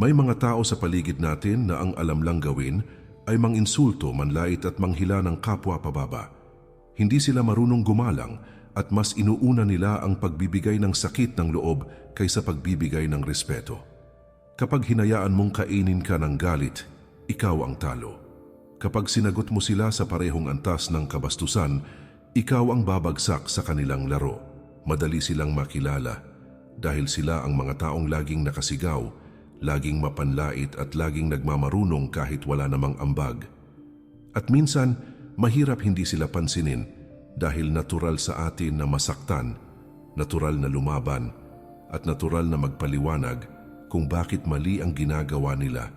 May mga tao sa paligid natin na ang alam lang gawin ay manginsulto, manlait at manghila ng kapwa pababa. Hindi sila marunong gumalang at mas inuuna nila ang pagbibigay ng sakit ng loob kaysa pagbibigay ng respeto. Kapag hinayaan mong kainin ka ng galit, ikaw ang talo. Kapag sinagot mo sila sa parehong antas ng kabastusan, ikaw ang babagsak sa kanilang laro. Madali silang makilala dahil sila ang mga taong laging nakasigaw, laging mapanlait at laging nagmamarunong kahit wala namang ambag. At minsan, mahirap hindi sila pansinin dahil natural sa atin na masaktan, natural na lumaban, at natural na magpaliwanag kung bakit mali ang ginagawa nila.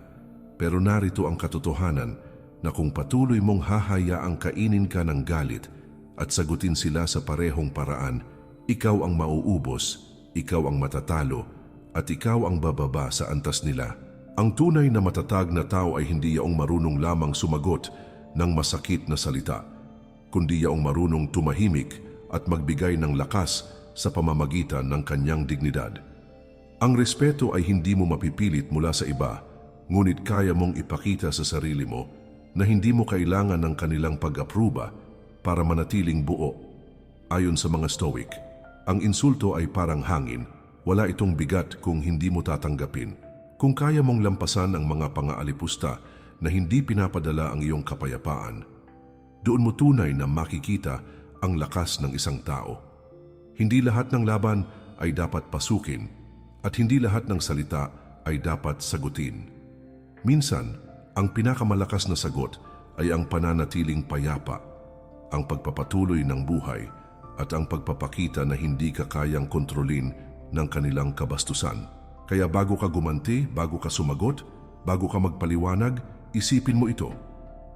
Pero narito ang katotohanan na kung patuloy mong hahayaang kainin ka ng galit at sagutin sila sa parehong paraan, ikaw ang mauubos, ikaw ang matatalo, at ikaw ang bababa sa antas nila. Ang tunay na matatag na tao ay hindi yaong marunong lamang sumagot ng masakit na salita, kundi yaong marunong tumahimik at magbigay ng lakas sa pamamagitan ng kanyang dignidad. Ang respeto ay hindi mo mapipilit mula sa iba, ngunit kaya mong ipakita sa sarili mo na hindi mo kailangan ng kanilang pag-apruba para manatiling buo. Ayon sa mga Stoic, ang insulto ay parang hangin, wala itong bigat kung hindi mo tatanggapin. Kung kaya mong lampasan ang mga pangaalipusta na hindi pinapadala ang iyong kapayapaan, doon mo tunay na makikita ang lakas ng isang tao. Hindi lahat ng laban ay dapat pasukin at hindi lahat ng salita ay dapat sagutin. Minsan, ang pinakamalakas na sagot ay ang pananatiling payapa, ang pagpapatuloy ng buhay at ang pagpapakita na hindi ka kayang kontrolin ng kanilang kabastusan. Kaya bago ka gumanti, bago ka sumagot, bago ka magpaliwanag, isipin mo ito.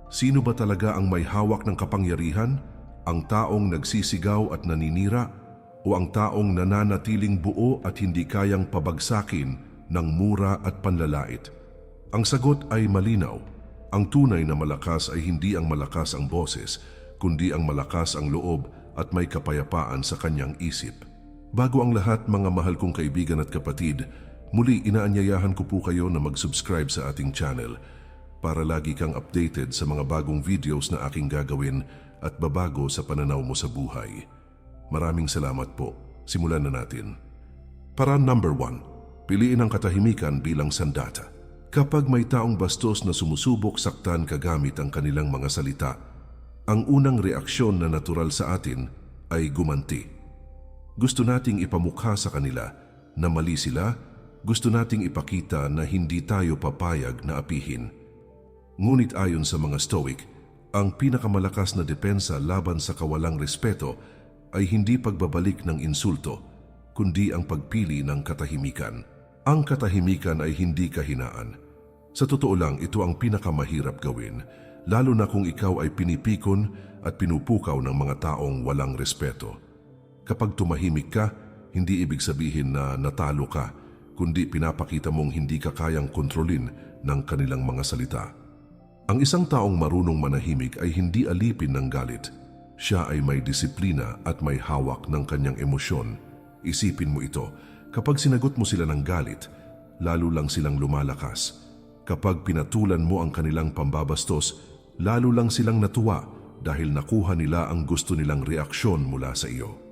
Sino ba talaga ang may hawak ng kapangyarihan? Ang taong nagsisigaw at naninira o ang taong nananatiling buo at hindi kayang pabagsakin ng mura at panlalait? Ang sagot ay malinaw. Ang tunay na malakas ay hindi ang malakas ang boses, kundi ang malakas ang loob at may kapayapaan sa kanyang isip. Bago ang lahat mga mahal kong kaibigan at kapatid, muli inaanyayahan ko po kayo na mag-subscribe sa ating channel para lagi kang updated sa mga bagong videos na aking gagawin at babago sa pananaw mo sa buhay. Maraming salamat po. Simulan na natin. Paraan number one, piliin ang katahimikan bilang sandata. Kapag may taong bastos na sumusubok saktan kagamit ang kanilang mga salita, ang unang reaksyon na natural sa atin ay gumanti. Gusto nating ipamukha sa kanila na mali sila, gusto nating ipakita na hindi tayo papayag na apihin. Ngunit ayon sa mga Stoic, ang pinakamalakas na depensa laban sa kawalang respeto ay hindi pagbabalik ng insulto, kundi ang pagpili ng katahimikan. Ang katahimikan ay hindi kahinaan. Sa totoo lang, ito ang pinakamahirap gawin, lalo na kung ikaw ay pinipikon at pinupukaw ng mga taong walang respeto. Kapag tumahimik ka, hindi ibig sabihin na natalo ka, kundi pinapakita mong hindi ka kayang kontrolin ng kanilang mga salita. Ang isang taong marunong manahimik ay hindi alipin ng galit. Siya ay may disiplina at may hawak ng kanyang emosyon. Isipin mo ito, kapag sinagot mo sila ng galit, lalo lang silang lumalakas. Kapag pinatulan mo ang kanilang pambabastos, lalo lang silang natuwa dahil nakuha nila ang gusto nilang reaksyon mula sa iyo.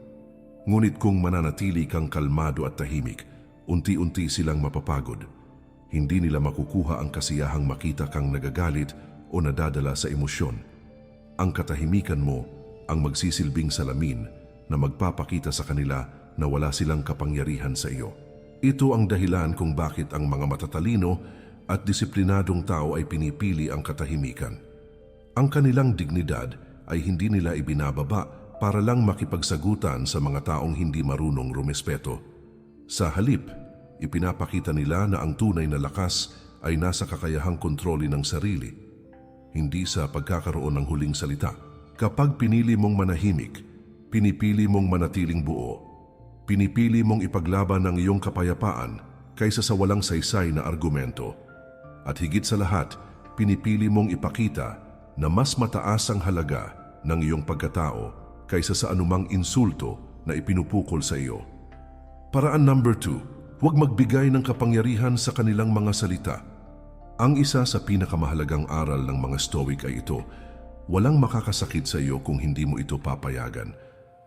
Ngunit kung mananatili kang kalmado at tahimik, unti-unti silang mapapagod. Hindi nila makukuha ang kasiyahang makita kang nagagalit o nadadala sa emosyon. Ang katahimikan mo ang magsisilbing salamin na magpapakita sa kanila na wala silang kapangyarihan sa iyo. Ito ang dahilan kung bakit ang mga matatalino at disiplinadong tao ay pinipili ang katahimikan. Ang kanilang dignidad ay hindi nila ibinababa para lang makipagsagutan sa mga taong hindi marunong rumespeto. Sa halip, ipinapakita nila na ang tunay na lakas ay nasa kakayahang kontrolin ng sarili, hindi sa pagkakaroon ng huling salita. Kapag pinili mong manahimik, pinipili mong manatiling buo. Pinipili mong ipaglaban ang iyong kapayapaan kaysa sa walang saysay na argumento. At higit sa lahat, pinipili mong ipakita na mas mataas ang halaga ng iyong pagkatao kaysa sa anumang insulto na ipinupukol sa iyo. Paraan number two, Huwag magbigay ng kapangyarihan sa kanilang mga salita. Ang isa sa pinakamahalagang aral ng mga Stoic ay ito, walang makakasakit sa iyo kung hindi mo ito papayagan.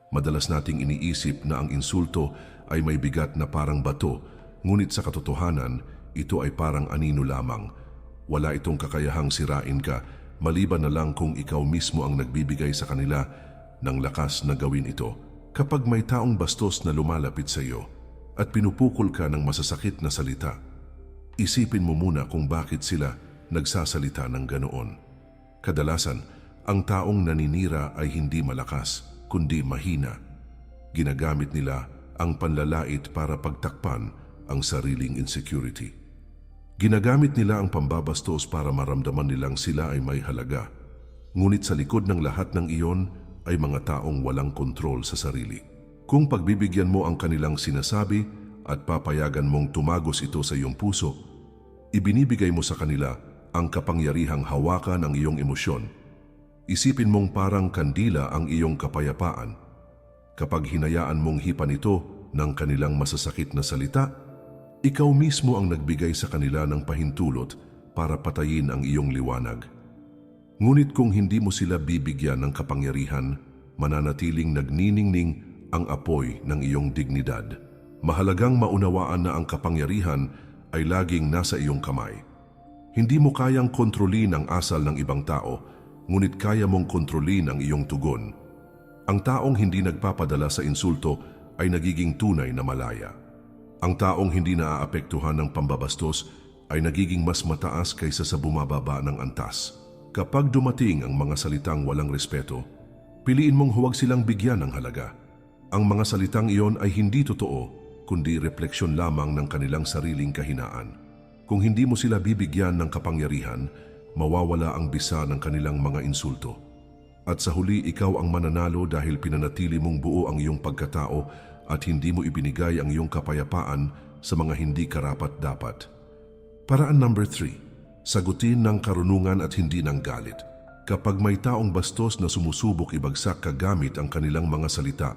Madalas nating iniisip na ang insulto ay may bigat na parang bato, ngunit sa katotohanan, ito ay parang anino lamang. Wala itong kakayahang sirain ka, maliban na lang kung ikaw mismo ang nagbibigay sa kanila ng lakas na gawin ito. Kapag may taong bastos na lumalapit sa iyo at pinupukol ka ng masasakit na salita, isipin mo muna kung bakit sila nagsasalita ng ganoon. Kadalasan, ang taong naninira ay hindi malakas, kundi mahina. Ginagamit nila ang panlalait para pagtakpan ang sariling insecurity. Ginagamit nila ang pambabastos para maramdaman nilang sila ay may halaga. Ngunit sa likod ng lahat ng iyon ay mga taong walang kontrol sa sarili. Kung pagbibigyan mo ang kanilang sinasabi at papayagan mong tumagos ito sa iyong puso, ibinibigay mo sa kanila ang kapangyarihang hawakan ang iyong emosyon. Isipin mong parang kandila ang iyong kapayapaan. Kapag hinayaan mong hipan ito ng kanilang masasakit na salita, ikaw mismo ang nagbigay sa kanila ng pahintulot para patayin ang iyong liwanag. Ngunit kung hindi mo sila bibigyan ng kapangyarihan, mananatiling nagniningning ang apoy ng iyong dignidad. Mahalagang maunawaan na ang kapangyarihan ay laging nasa iyong kamay. Hindi mo kayang kontrolin ang asal ng ibang tao, ngunit kaya mong kontrolin ang iyong tugon. Ang taong hindi nagpapadala sa insulto ay nagiging tunay na malaya. Ang taong hindi naaapektuhan ng pambabastos ay nagiging mas mataas kaysa sa bumababa ng antas. Kapag dumating ang mga salitang walang respeto, piliin mong huwag silang bigyan ng halaga. Ang mga salitang iyon ay hindi totoo, kundi refleksyon lamang ng kanilang sariling kahinaan. Kung hindi mo sila bibigyan ng kapangyarihan, mawawala ang bisa ng kanilang mga insulto. At sa huli, ikaw ang mananalo dahil pinanatili mong buo ang iyong pagkatao at hindi mo ibinigay ang iyong kapayapaan sa mga hindi karapat-dapat. Paraan number 3. Sagutin ng karunungan at hindi ng galit. Kapag may taong bastos na sumusubok ibagsak kagamit ang kanilang mga salita,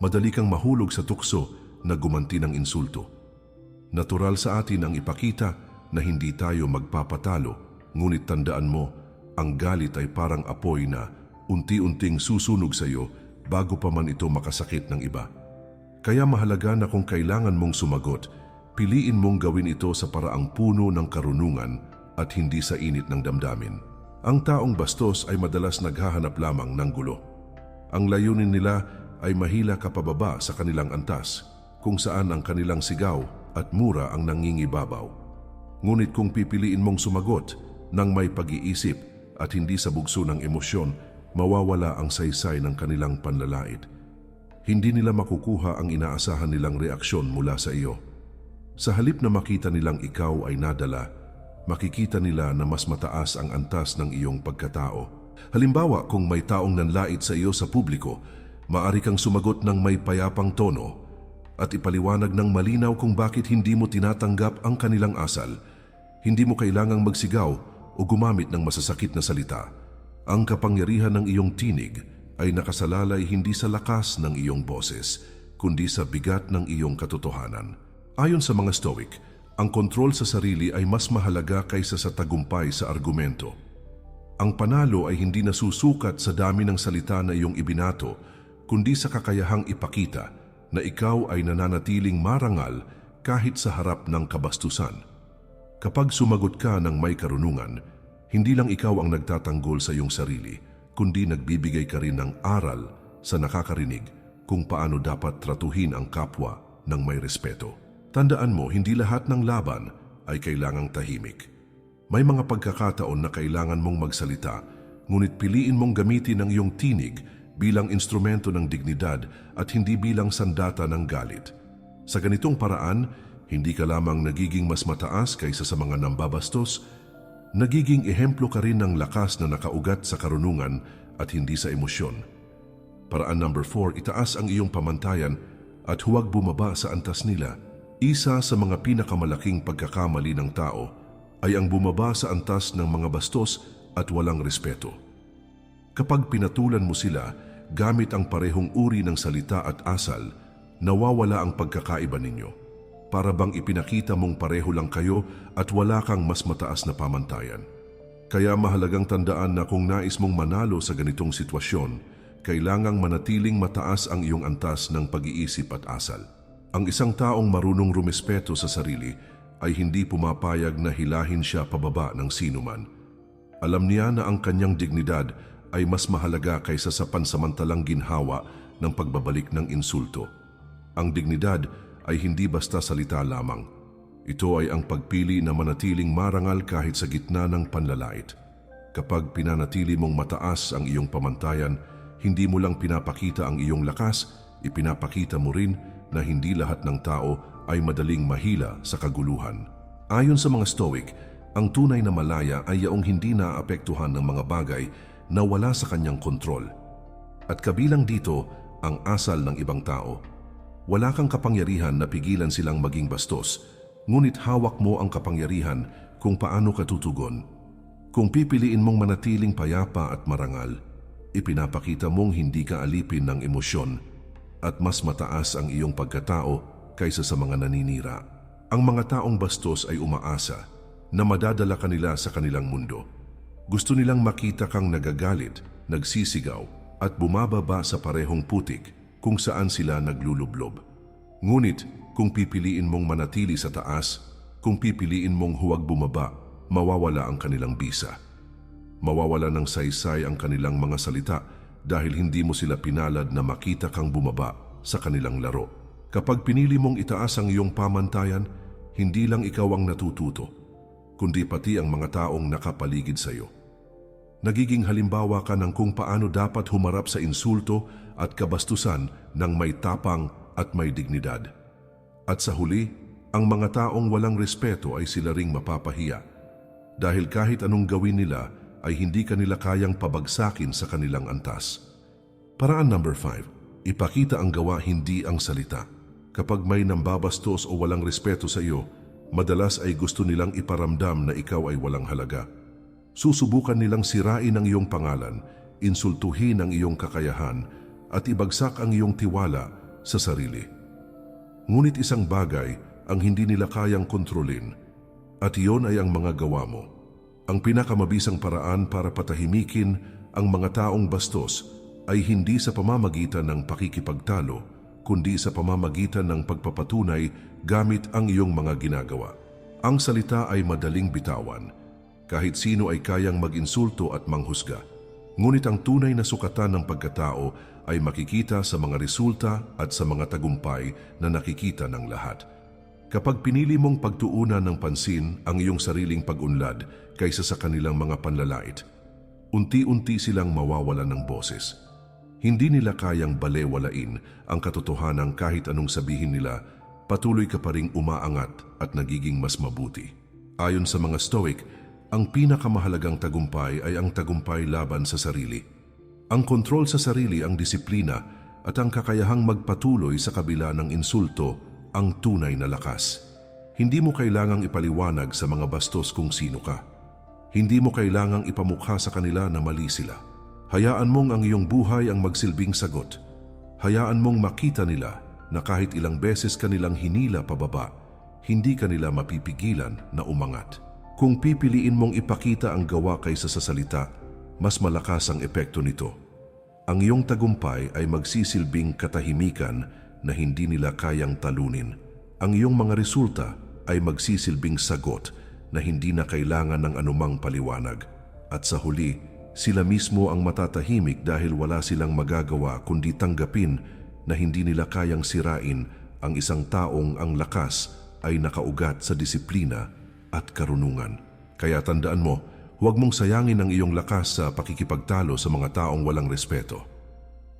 madali kang mahulog sa tukso na gumanti ng insulto. Natural sa atin ang ipakita na hindi tayo magpapatalo, ngunit tandaan mo, ang galit ay parang apoy na unti-unting susunog sa iyo bago pa man ito makasakit ng iba. Kaya mahalaga na kung kailangan mong sumagot, piliin mong gawin ito sa paraang puno ng karunungan at hindi sa init ng damdamin. Ang taong bastos ay madalas naghahanap lamang ng gulo. Ang layunin nila ay mahila kapababa sa kanilang antas, kung saan ang kanilang sigaw at mura ang nangingibabaw. Ngunit kung pipiliin mong sumagot ng may pag-iisip at hindi sa bugso ng emosyon, mawawala ang saysay ng kanilang panlalait hindi nila makukuha ang inaasahan nilang reaksyon mula sa iyo. Sa halip na makita nilang ikaw ay nadala, makikita nila na mas mataas ang antas ng iyong pagkatao. Halimbawa, kung may taong nanlait sa iyo sa publiko, maari kang sumagot ng may payapang tono at ipaliwanag ng malinaw kung bakit hindi mo tinatanggap ang kanilang asal. Hindi mo kailangang magsigaw o gumamit ng masasakit na salita. Ang kapangyarihan ng iyong tinig ay nakasalalay hindi sa lakas ng iyong boses, kundi sa bigat ng iyong katotohanan. Ayon sa mga Stoic, ang kontrol sa sarili ay mas mahalaga kaysa sa tagumpay sa argumento. Ang panalo ay hindi nasusukat sa dami ng salita na iyong ibinato, kundi sa kakayahang ipakita na ikaw ay nananatiling marangal kahit sa harap ng kabastusan. Kapag sumagot ka ng may karunungan, hindi lang ikaw ang nagtatanggol sa iyong sarili, kundi nagbibigay ka rin ng aral sa nakakarinig kung paano dapat tratuhin ang kapwa ng may respeto. Tandaan mo, hindi lahat ng laban ay kailangang tahimik. May mga pagkakataon na kailangan mong magsalita, ngunit piliin mong gamitin ang iyong tinig bilang instrumento ng dignidad at hindi bilang sandata ng galit. Sa ganitong paraan, hindi ka lamang nagiging mas mataas kaysa sa mga nambabastos, nagiging ehemplo ka rin ng lakas na nakaugat sa karunungan at hindi sa emosyon. Paraan number 4, itaas ang iyong pamantayan at huwag bumaba sa antas nila. Isa sa mga pinakamalaking pagkakamali ng tao ay ang bumaba sa antas ng mga bastos at walang respeto. Kapag pinatulan mo sila gamit ang parehong uri ng salita at asal, nawawala ang pagkakaiba ninyo. para bang ipinakita mong pareho lang kayo at wala kang mas mataas na pamantayan. Kaya mahalagang tandaan na kung nais mong manalo sa ganitong sitwasyon, kailangang manatiling mataas ang iyong antas ng pag-iisip at asal. Ang isang taong marunong rumespeto sa sarili ay hindi pumapayag na hilahin siya pababa ng sinuman. Alam niya na ang kanyang dignidad ay mas mahalaga kaysa sa pansamantalang ginhawa ng pagbabalik ng insulto. Ang dignidad ay hindi basta salita lamang. Ito ay ang pagpili na manatiling marangal kahit sa gitna ng panlalait. Kapag pinanatili mong mataas ang iyong pamantayan, hindi mo lang pinapakita ang iyong lakas, ipinapakita mo rin na hindi lahat ng tao ay madaling mahila sa kaguluhan. Ayon sa mga Stoic, ang tunay na malaya ay yaong hindi naapektuhan ng mga bagay na wala sa kanyang kontrol. At kabilang dito ang asal ng ibang tao. Wala kang kapangyarihan na pigilan silang maging bastos, ngunit hawak mo ang kapangyarihan kung paano ka tutugon. Kung pipiliin mong manatiling payapa at marangal, ipinapakita mong hindi ka alipin ng emosyon at mas mataas ang iyong pagkatao kaysa sa mga naninira. Ang mga taong bastos ay umaasa na madadala kanila sa kanilang mundo. Gusto nilang makita kang nagagalit, nagsisigaw at bumababa sa parehong putik kung saan sila naglulublob. Ngunit kung pipiliin mong manatili sa taas, kung pipiliin mong huwag bumaba, mawawala ang kanilang bisa. Mawawala ng saysay ang kanilang mga salita dahil hindi mo sila pinalad na makita kang bumaba sa kanilang laro. Kapag pinili mong itaas ang iyong pamantayan, hindi lang ikaw ang natututo, kundi pati ang mga taong nakapaligid sa iyo. Nagiging halimbawa ka ng kung paano dapat humarap sa insulto at kabastusan ng may tapang at may dignidad. At sa huli, ang mga taong walang respeto ay sila ring mapapahiya. Dahil kahit anong gawin nila ay hindi kanila kayang pabagsakin sa kanilang antas. Paraan number 5. Ipakita ang gawa hindi ang salita. Kapag may nambabastos o walang respeto sa iyo, madalas ay gusto nilang iparamdam na ikaw ay walang halaga. Susubukan nilang sirain ang iyong pangalan, insultuhin ang iyong kakayahan, at ibagsak ang iyong tiwala sa sarili. Ngunit isang bagay ang hindi nila kayang kontrolin at iyon ay ang mga gawa mo. Ang pinakamabisang paraan para patahimikin ang mga taong bastos ay hindi sa pamamagitan ng pakikipagtalo, kundi sa pamamagitan ng pagpapatunay gamit ang iyong mga ginagawa. Ang salita ay madaling bitawan. Kahit sino ay kayang mag-insulto at manghusga. Ngunit ang tunay na sukatan ng pagkatao ay makikita sa mga resulta at sa mga tagumpay na nakikita ng lahat. Kapag pinili mong pagtuunan ng pansin ang iyong sariling pag-unlad kaysa sa kanilang mga panlalait, unti-unti silang mawawalan ng boses. Hindi nila kayang balewalain ang katotohanan kahit anong sabihin nila, patuloy ka pa ring umaangat at nagiging mas mabuti. Ayon sa mga Stoic, ang pinakamahalagang tagumpay ay ang tagumpay laban sa sarili. Ang kontrol sa sarili ang disiplina at ang kakayahang magpatuloy sa kabila ng insulto ang tunay na lakas. Hindi mo kailangang ipaliwanag sa mga bastos kung sino ka. Hindi mo kailangang ipamukha sa kanila na mali sila. Hayaan mong ang iyong buhay ang magsilbing sagot. Hayaan mong makita nila na kahit ilang beses kanilang hinila pababa, hindi kanila mapipigilan na umangat. Kung pipiliin mong ipakita ang gawa kaysa sa salita, mas malakas ang epekto nito. Ang iyong tagumpay ay magsisilbing katahimikan na hindi nila kayang talunin. Ang iyong mga resulta ay magsisilbing sagot na hindi na kailangan ng anumang paliwanag. At sa huli, sila mismo ang matatahimik dahil wala silang magagawa kundi tanggapin na hindi nila kayang sirain ang isang taong ang lakas ay nakaugat sa disiplina at karunungan. Kaya tandaan mo, huwag mong sayangin ang iyong lakas sa pakikipagtalo sa mga taong walang respeto.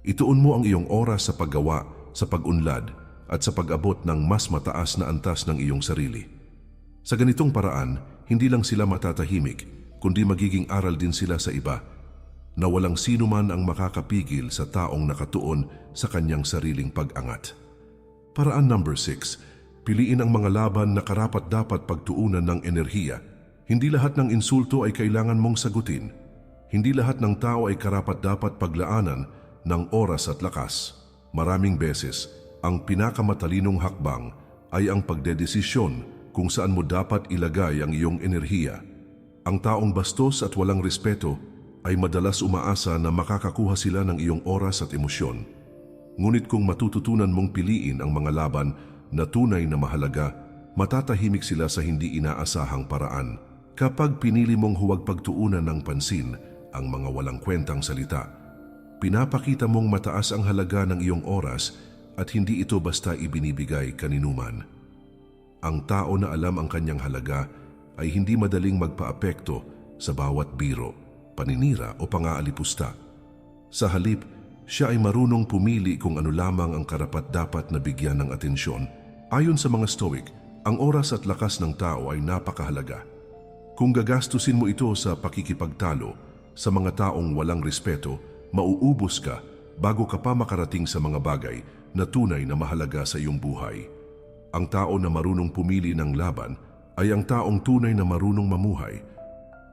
Ituon mo ang iyong oras sa paggawa, sa pag-unlad, at sa pag-abot ng mas mataas na antas ng iyong sarili. Sa ganitong paraan, hindi lang sila matatahimik, kundi magiging aral din sila sa iba na walang sino man ang makakapigil sa taong nakatuon sa kanyang sariling pag-angat. Paraan number 6. Piliin ang mga laban na karapat dapat pagtuunan ng enerhiya. Hindi lahat ng insulto ay kailangan mong sagutin. Hindi lahat ng tao ay karapat dapat paglaanan ng oras at lakas. Maraming beses, ang pinakamatalinong hakbang ay ang pagdedesisyon kung saan mo dapat ilagay ang iyong enerhiya. Ang taong bastos at walang respeto ay madalas umaasa na makakakuha sila ng iyong oras at emosyon. Ngunit kung matututunan mong piliin ang mga laban na tunay na mahalaga, matatahimik sila sa hindi inaasahang paraan. Kapag pinili mong huwag pagtuunan ng pansin ang mga walang kwentang salita, pinapakita mong mataas ang halaga ng iyong oras at hindi ito basta ibinibigay kaninuman. Ang tao na alam ang kanyang halaga ay hindi madaling magpaapekto sa bawat biro, paninira o pangaalipusta. Sa halip, siya ay marunong pumili kung ano lamang ang karapat-dapat na bigyan ng atensyon. Ayon sa mga Stoic, ang oras at lakas ng tao ay napakahalaga. Kung gagastusin mo ito sa pakikipagtalo sa mga taong walang respeto, mauubos ka bago ka pa makarating sa mga bagay na tunay na mahalaga sa iyong buhay. Ang tao na marunong pumili ng laban ay ang taong tunay na marunong mamuhay.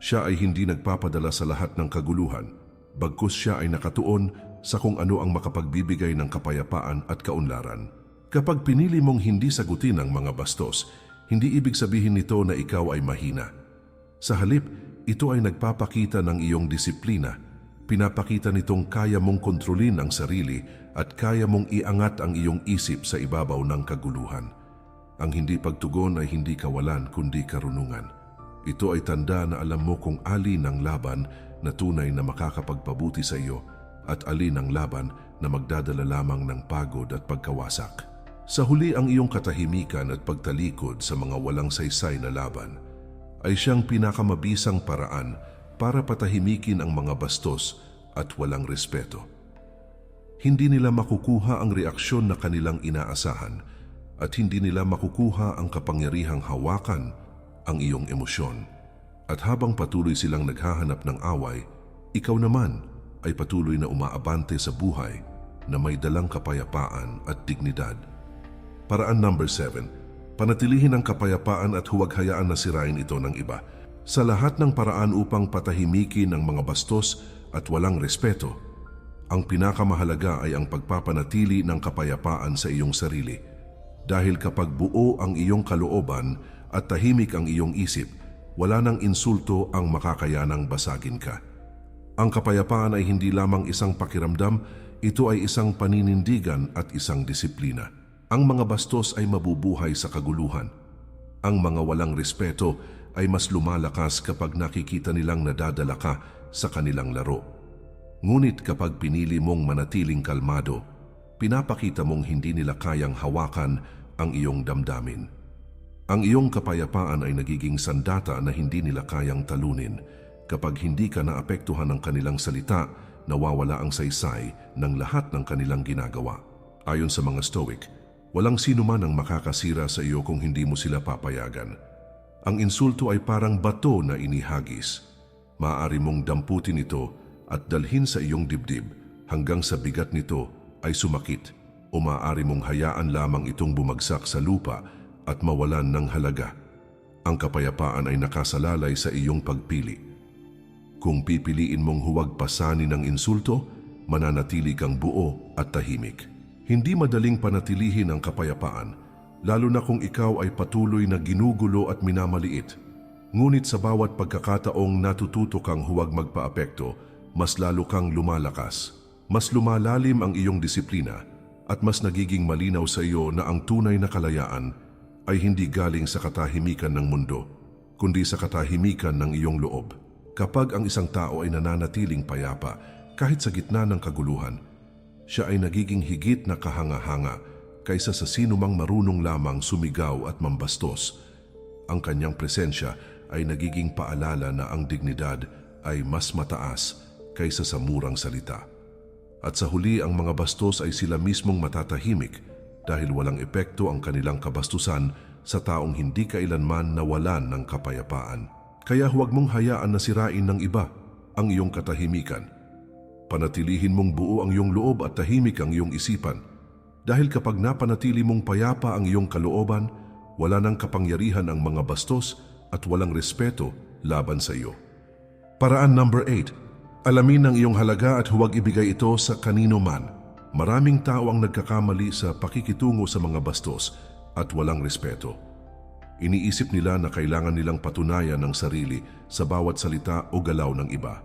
Siya ay hindi nagpapadala sa lahat ng kaguluhan, bagkus siya ay nakatuon sa kung ano ang makapagbibigay ng kapayapaan at kaunlaran. Kapag pinili mong hindi sagutin ang mga bastos, hindi ibig sabihin nito na ikaw ay mahina. Sa halip, ito ay nagpapakita ng iyong disiplina. Pinapakita nitong kaya mong kontrolin ang sarili at kaya mong iangat ang iyong isip sa ibabaw ng kaguluhan. Ang hindi pagtugon ay hindi kawalan kundi karunungan. Ito ay tanda na alam mo kung alin ang laban na tunay na makakapagpabuti sa iyo at alin ang laban na magdadala lamang ng pagod at pagkawasak. Sa huli ang iyong katahimikan at pagtalikod sa mga walang saysay na laban ay siyang pinakamabisang paraan para patahimikin ang mga bastos at walang respeto. Hindi nila makukuha ang reaksyon na kanilang inaasahan at hindi nila makukuha ang kapangyarihang hawakan ang iyong emosyon. At habang patuloy silang naghahanap ng away, ikaw naman ay patuloy na umaabante sa buhay na may dalang kapayapaan at dignidad. Paraan number 7 Panatilihin ang kapayapaan at huwag hayaan na sirain ito ng iba. Sa lahat ng paraan upang patahimikin ang mga bastos at walang respeto, ang pinakamahalaga ay ang pagpapanatili ng kapayapaan sa iyong sarili. Dahil kapag buo ang iyong kalooban at tahimik ang iyong isip, wala nang insulto ang makakayanang basagin ka. Ang kapayapaan ay hindi lamang isang pakiramdam, ito ay isang paninindigan at isang disiplina. Ang mga bastos ay mabubuhay sa kaguluhan. Ang mga walang respeto ay mas lumalakas kapag nakikita nilang nadadala ka sa kanilang laro. Ngunit kapag pinili mong manatiling kalmado, pinapakita mong hindi nila kayang hawakan ang iyong damdamin. Ang iyong kapayapaan ay nagiging sandata na hindi nila kayang talunin. Kapag hindi ka naapektuhan ng kanilang salita, nawawala ang saysay ng lahat ng kanilang ginagawa. Ayon sa mga Stoic, Walang sino man ang makakasira sa iyo kung hindi mo sila papayagan. Ang insulto ay parang bato na inihagis. Maaari mong damputin ito at dalhin sa iyong dibdib hanggang sa bigat nito ay sumakit o maaari mong hayaan lamang itong bumagsak sa lupa at mawalan ng halaga. Ang kapayapaan ay nakasalalay sa iyong pagpili. Kung pipiliin mong huwag pasanin ng insulto, mananatili kang buo at tahimik. Hindi madaling panatilihin ang kapayapaan, lalo na kung ikaw ay patuloy na ginugulo at minamaliit. Ngunit sa bawat pagkakataong natututo kang huwag magpaapekto, mas lalo kang lumalakas. Mas lumalalim ang iyong disiplina at mas nagiging malinaw sa iyo na ang tunay na kalayaan ay hindi galing sa katahimikan ng mundo, kundi sa katahimikan ng iyong loob. Kapag ang isang tao ay nananatiling payapa kahit sa gitna ng kaguluhan, siya ay nagiging higit na kahanga-hanga kaysa sa sino mang marunong lamang sumigaw at mambastos. Ang kanyang presensya ay nagiging paalala na ang dignidad ay mas mataas kaysa sa murang salita. At sa huli ang mga bastos ay sila mismong matatahimik dahil walang epekto ang kanilang kabastusan sa taong hindi kailanman nawalan ng kapayapaan. Kaya huwag mong hayaan na sirain ng iba ang iyong katahimikan Panatilihin mong buo ang iyong loob at tahimik ang iyong isipan. Dahil kapag napanatili mong payapa ang iyong kalooban, wala nang kapangyarihan ang mga bastos at walang respeto laban sa iyo. Paraan number 8. Alamin ang iyong halaga at huwag ibigay ito sa kanino man. Maraming tao ang nagkakamali sa pakikitungo sa mga bastos at walang respeto. Iniisip nila na kailangan nilang patunayan ng sarili sa bawat salita o galaw ng iba.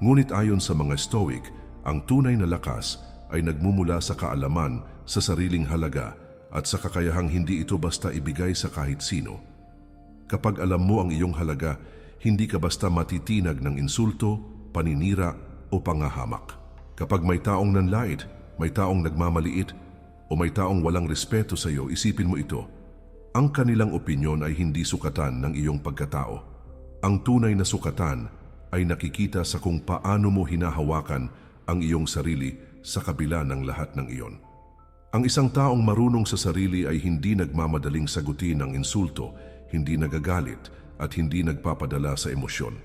Ngunit ayon sa mga Stoic, ang tunay na lakas ay nagmumula sa kaalaman sa sariling halaga at sa kakayahang hindi ito basta ibigay sa kahit sino. Kapag alam mo ang iyong halaga, hindi ka basta matitinag ng insulto, paninira o pangahamak. Kapag may taong nanlait, may taong nagmamaliit, o may taong walang respeto sa iyo, isipin mo ito. Ang kanilang opinyon ay hindi sukatan ng iyong pagkatao. Ang tunay na sukatan ay nakikita sa kung paano mo hinahawakan ang iyong sarili sa kabila ng lahat ng iyon. Ang isang taong marunong sa sarili ay hindi nagmamadaling sagutin ang insulto, hindi nagagalit at hindi nagpapadala sa emosyon.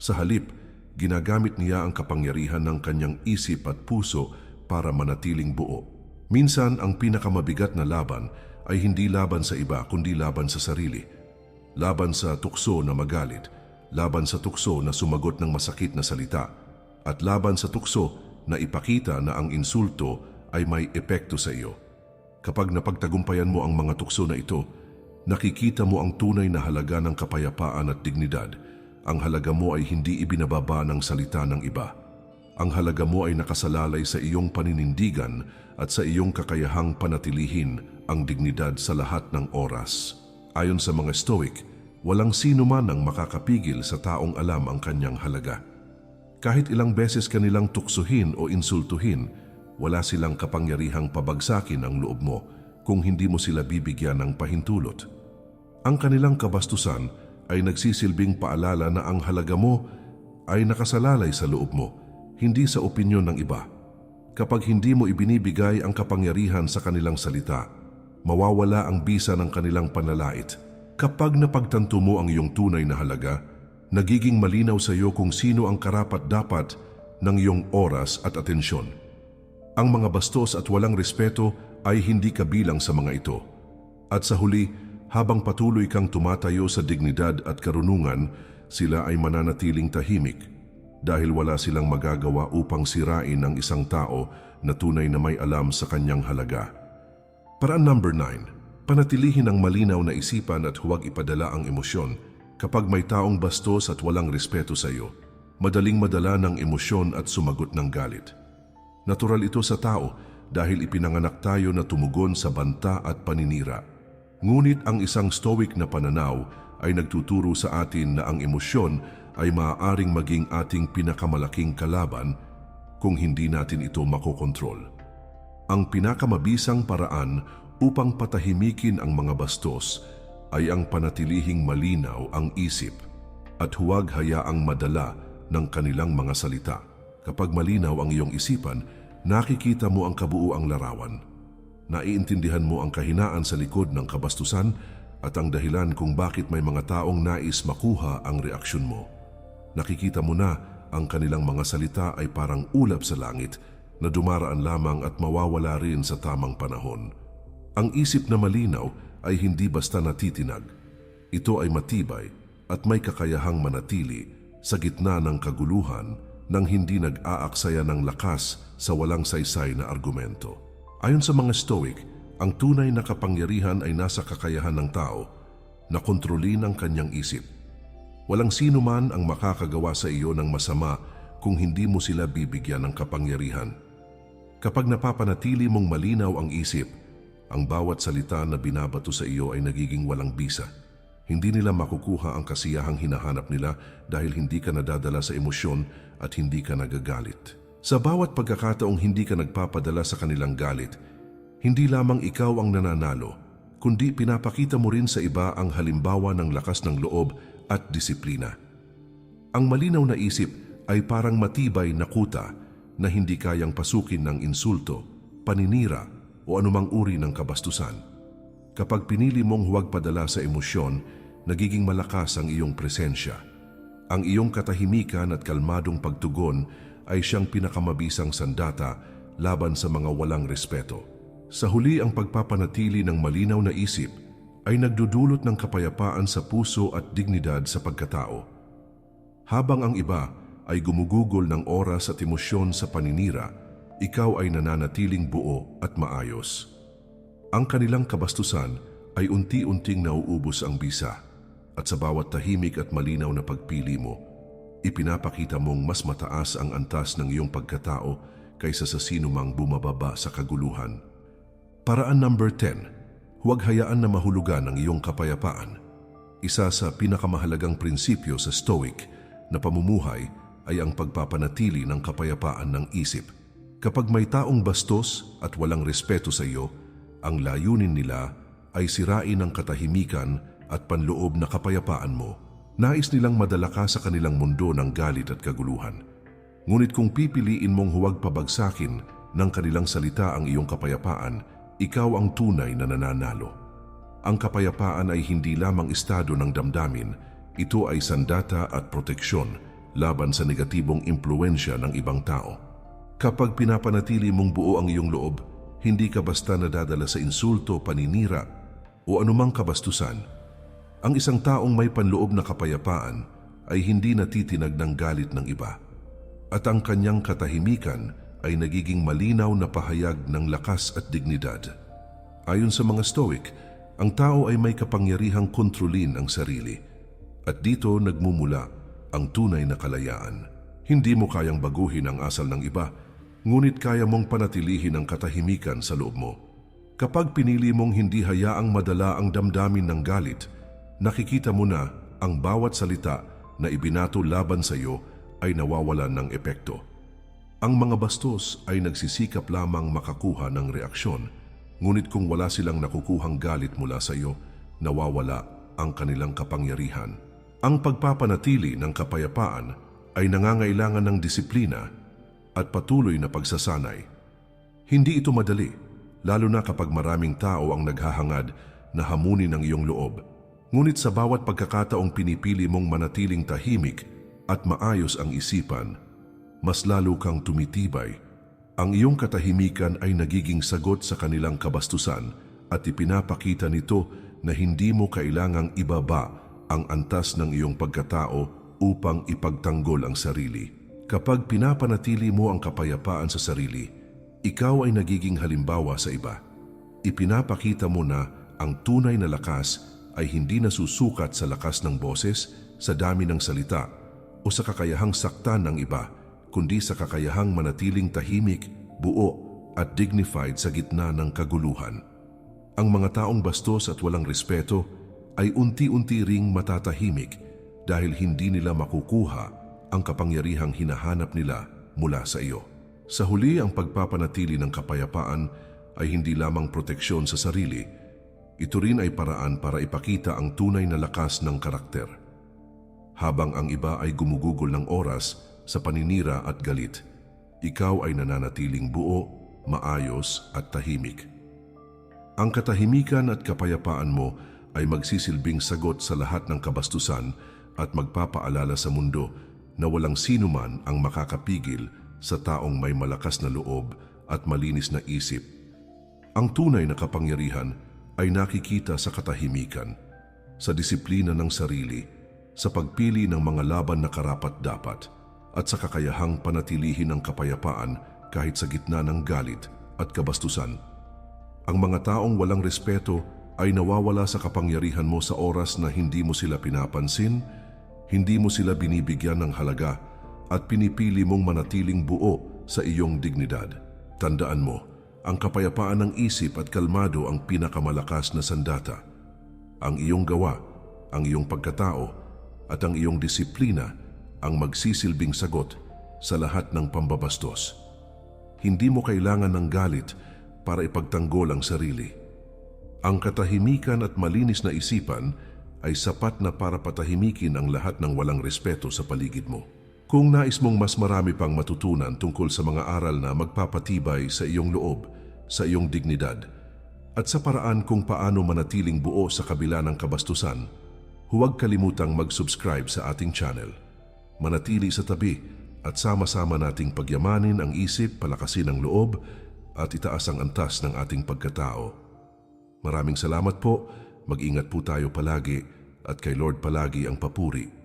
Sa halip, ginagamit niya ang kapangyarihan ng kanyang isip at puso para manatiling buo. Minsan, ang pinakamabigat na laban ay hindi laban sa iba kundi laban sa sarili. Laban sa tukso na magalit, laban sa tukso na sumagot ng masakit na salita, at laban sa tukso na ipakita na ang insulto ay may epekto sa iyo. Kapag napagtagumpayan mo ang mga tukso na ito, nakikita mo ang tunay na halaga ng kapayapaan at dignidad. Ang halaga mo ay hindi ibinababa ng salita ng iba. Ang halaga mo ay nakasalalay sa iyong paninindigan at sa iyong kakayahang panatilihin ang dignidad sa lahat ng oras. Ayon sa mga Stoic, walang sino man ang makakapigil sa taong alam ang kanyang halaga. Kahit ilang beses kanilang tuksuhin o insultuhin, wala silang kapangyarihang pabagsakin ang loob mo kung hindi mo sila bibigyan ng pahintulot. Ang kanilang kabastusan ay nagsisilbing paalala na ang halaga mo ay nakasalalay sa loob mo, hindi sa opinyon ng iba. Kapag hindi mo ibinibigay ang kapangyarihan sa kanilang salita, mawawala ang bisa ng kanilang panlalait. Kapag napagtanto mo ang iyong tunay na halaga, nagiging malinaw sa iyo kung sino ang karapat-dapat ng iyong oras at atensyon. Ang mga bastos at walang respeto ay hindi kabilang sa mga ito. At sa huli, habang patuloy kang tumatayo sa dignidad at karunungan, sila ay mananatiling tahimik dahil wala silang magagawa upang sirain ang isang tao na tunay na may alam sa kanyang halaga. Paraan number 9. Panatilihin ang malinaw na isipan at huwag ipadala ang emosyon kapag may taong bastos at walang respeto sa iyo. Madaling madala ng emosyon at sumagot ng galit. Natural ito sa tao dahil ipinanganak tayo na tumugon sa banta at paninira. Ngunit ang isang stoic na pananaw ay nagtuturo sa atin na ang emosyon ay maaaring maging ating pinakamalaking kalaban kung hindi natin ito makokontrol. Ang pinakamabisang paraan upang patahimikin ang mga bastos ay ang panatilihing malinaw ang isip at huwag hayaang madala ng kanilang mga salita. Kapag malinaw ang iyong isipan, nakikita mo ang kabuuang larawan. Naiintindihan mo ang kahinaan sa likod ng kabastusan at ang dahilan kung bakit may mga taong nais makuha ang reaksyon mo. Nakikita mo na ang kanilang mga salita ay parang ulap sa langit na dumaraan lamang at mawawala rin sa tamang panahon. Ang isip na malinaw ay hindi basta natitinag. Ito ay matibay at may kakayahang manatili sa gitna ng kaguluhan nang hindi nag-aaksaya ng lakas sa walang saysay na argumento. Ayon sa mga Stoic, ang tunay na kapangyarihan ay nasa kakayahan ng tao na kontrolin ang kanyang isip. Walang sino man ang makakagawa sa iyo ng masama kung hindi mo sila bibigyan ng kapangyarihan. Kapag napapanatili mong malinaw ang isip, ang bawat salita na binabato sa iyo ay nagiging walang bisa. Hindi nila makukuha ang kasiyahang hinahanap nila dahil hindi ka nadadala sa emosyon at hindi ka nagagalit. Sa bawat pagkakataong hindi ka nagpapadala sa kanilang galit, hindi lamang ikaw ang nananalo, kundi pinapakita mo rin sa iba ang halimbawa ng lakas ng loob at disiplina. Ang malinaw na isip ay parang matibay na kuta na hindi kayang pasukin ng insulto, paninira o anumang uri ng kabastusan. Kapag pinili mong huwag padala sa emosyon, nagiging malakas ang iyong presensya. Ang iyong katahimikan at kalmadong pagtugon ay siyang pinakamabisang sandata laban sa mga walang respeto. Sa huli ang pagpapanatili ng malinaw na isip ay nagdudulot ng kapayapaan sa puso at dignidad sa pagkatao. Habang ang iba ay gumugugol ng oras at emosyon sa paninira, ikaw ay nananatiling buo at maayos. Ang kanilang kabastusan ay unti-unting nauubos ang bisa at sa bawat tahimik at malinaw na pagpili mo, ipinapakita mong mas mataas ang antas ng iyong pagkatao kaysa sa sino mang bumababa sa kaguluhan. Paraan number 10. Huwag hayaan na mahulugan ang iyong kapayapaan. Isa sa pinakamahalagang prinsipyo sa Stoic na pamumuhay ay ang pagpapanatili ng kapayapaan ng isip. Kapag may taong bastos at walang respeto sa iyo, ang layunin nila ay sirain ang katahimikan at panloob na kapayapaan mo. Nais nilang madala ka sa kanilang mundo ng galit at kaguluhan. Ngunit kung pipiliin mong huwag pabagsakin ng kanilang salita ang iyong kapayapaan, ikaw ang tunay na nananalo. Ang kapayapaan ay hindi lamang estado ng damdamin, ito ay sandata at proteksyon laban sa negatibong impluensya ng ibang tao. Kapag pinapanatili mong buo ang iyong loob, hindi ka basta nadadala sa insulto, paninira o anumang kabastusan. Ang isang taong may panloob na kapayapaan ay hindi natitinag ng galit ng iba. At ang kanyang katahimikan ay nagiging malinaw na pahayag ng lakas at dignidad. Ayon sa mga Stoic, ang tao ay may kapangyarihang kontrolin ang sarili. At dito nagmumula ang tunay na kalayaan. Hindi mo kayang baguhin ang asal ng iba, ngunit kaya mong panatilihin ang katahimikan sa loob mo. Kapag pinili mong hindi hayaang madala ang damdamin ng galit, nakikita mo na ang bawat salita na ibinato laban sa iyo ay nawawalan ng epekto. Ang mga bastos ay nagsisikap lamang makakuha ng reaksyon, ngunit kung wala silang nakukuhang galit mula sa iyo, nawawala ang kanilang kapangyarihan. Ang pagpapanatili ng kapayapaan ay nangangailangan ng disiplina at patuloy na pagsasanay. Hindi ito madali, lalo na kapag maraming tao ang naghahangad na hamunin ang iyong loob. Ngunit sa bawat pagkakataong pinipili mong manatiling tahimik at maayos ang isipan, mas lalo kang tumitibay. Ang iyong katahimikan ay nagiging sagot sa kanilang kabastusan at ipinapakita nito na hindi mo kailangang ibaba ang antas ng iyong pagkatao upang ipagtanggol ang sarili. Kapag pinapanatili mo ang kapayapaan sa sarili, ikaw ay nagiging halimbawa sa iba. Ipinapakita mo na ang tunay na lakas ay hindi nasusukat sa lakas ng boses, sa dami ng salita, o sa kakayahang saktan ng iba, kundi sa kakayahang manatiling tahimik, buo at dignified sa gitna ng kaguluhan. Ang mga taong bastos at walang respeto ay unti-unti ring matatahimik dahil hindi nila makukuha ang kapangyarihang hinahanap nila mula sa iyo. Sa huli, ang pagpapanatili ng kapayapaan ay hindi lamang proteksyon sa sarili, ito rin ay paraan para ipakita ang tunay na lakas ng karakter. Habang ang iba ay gumugugol ng oras sa paninira at galit, ikaw ay nananatiling buo, maayos at tahimik. Ang katahimikan at kapayapaan mo ay magsisilbing sagot sa lahat ng kabastusan at magpapaalala sa mundo na walang sino man ang makakapigil sa taong may malakas na loob at malinis na isip. Ang tunay na kapangyarihan ay nakikita sa katahimikan, sa disiplina ng sarili, sa pagpili ng mga laban na karapat-dapat, at sa kakayahang panatilihin ang kapayapaan kahit sa gitna ng galit at kabastusan. Ang mga taong walang respeto ay nawawala sa kapangyarihan mo sa oras na hindi mo sila pinapansin, hindi mo sila binibigyan ng halaga, at pinipili mong manatiling buo sa iyong dignidad. Tandaan mo, ang kapayapaan ng isip at kalmado ang pinakamalakas na sandata. Ang iyong gawa, ang iyong pagkatao, at ang iyong disiplina ang magsisilbing sagot sa lahat ng pambabastos. Hindi mo kailangan ng galit para ipagtanggol ang sarili. Ang katahimikan at malinis na isipan ay sapat na para patahimikin ang lahat ng walang respeto sa paligid mo. Kung nais mong mas marami pang matutunan tungkol sa mga aral na magpapatibay sa iyong loob, sa iyong dignidad, at sa paraan kung paano manatiling buo sa kabila ng kabastusan, huwag kalimutang mag-subscribe sa ating channel. Manatili sa tabi at sama-sama nating pagyamanin ang isip, palakasin ang loob, at itaas ang antas ng ating pagkatao. Maraming salamat po, mag-ingat po tayo palagi, at kay Lord palagi ang papuri